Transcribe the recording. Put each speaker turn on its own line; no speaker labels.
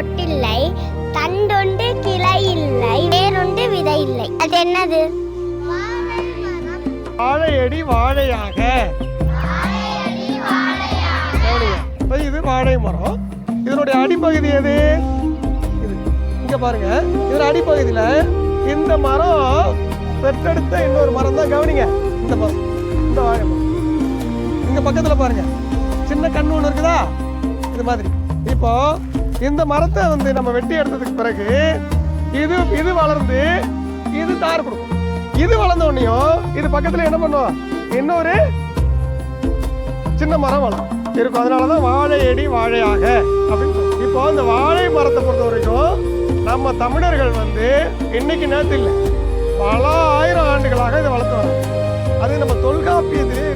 மொட்டில்லை தண்டொண்டு கிளை இல்லை வேறொண்டு விதை இல்லை அது என்னது?
வாழையடி வாழையாக. இது வாழை மரம். இதனுடைய அடிப்பகுதி எது? இங்க பாருங்க. இதோட அடிப்பகுதியில இந்த மரம் பெற்றெடுத்த இன்னொரு மரம் தான். கவனிங்க. இந்த மரம். இந்த வாழை மரம். இங்க பக்கத்துல பாருங்க. சின்ன கண்ணு ஒன்று இருக்குதா? இது மாதிரி. இப்போ இந்த மரத்தை வந்து நம்ம வெட்டி எடுத்ததுக்கு பிறகு இது இது வளர்ந்து இது தார் கொடுக்கும். இது வளர்ந்த உடனேயும் இது பக்கத்துல என்ன பண்ணுவோம் இன்னொரு சின்ன மரம் வளரும். இருக்கும். அதனாலதான் வாழையடி வாழையாக அப்படின்னு இப்போ இந்த வாழை மரத்தை பொறுத்த வரைக்கும் நம்ம தமிழர்கள் வந்து இன்னைக்கு நேரத்தில் இல்லை பல ஆயிரம் ஆண்டுகளாக இதை வளர்த்து வரோம் அது நம்ம தொல்காப்பியத்திலே